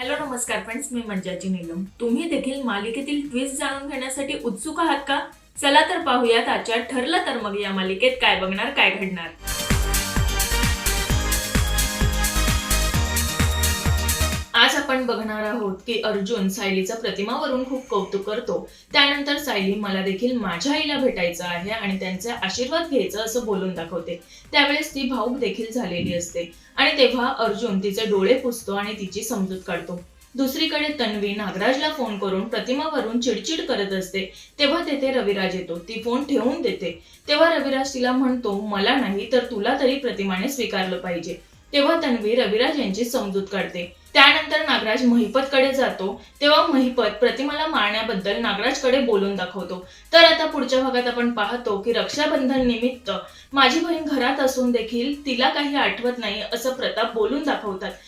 Hello नमस्कार friends मी मंजाची नीलम. तुम्ही देखील मालिकेतील ट्विस्ट जाणून घेण्यासाठी उत्सुक आहात का? चला तर पाहूयात आजच्या ठरलं तर मग या मालिकेत काय बघणार काय घडणार. आपण बघणार आहोत की अर्जुन सायलीचा प्रतिमावरून खूप कौतुक करतो. त्यानंतर सायली मला देखील माझ्या आईला भेटायचं आहे आणि त्यांचे आशीर्वाद घ्यायचं असं बोलून दाखवते. त्यावेळेस ती भाऊक देखील झालेली असते आणि तेव्हा अर्जुन तिचे डोळे पुसतो आणि तिची समजूत काढतो. दुसरीकडे तन्वी नागराजला फोन करून प्रतिमावरून चिडचिड करत असते. तेव्हा तेथे रविराज येतो. ती फोन ठेवून देते. तेव्हा रविराज तिला म्हणतो मला नाही तर तुला तरी प्रतिमाने स्वीकारलं पाहिजे. तेव्हा तन्वी रविराज यांची समजूत काढते. त्यानंतर नागराज महिपतकडे जातो. तेव्हा महिपत प्रतिमाला मारण्याबद्दल नागराजकडे बोलून दाखवतो. तर आता पुढच्या भागात आपण पाहतो की रक्षाबंधन निमित्त माझी बहीण घरात असून देखील तिला काही आठवत नाही असं प्रताप बोलून दाखवतात.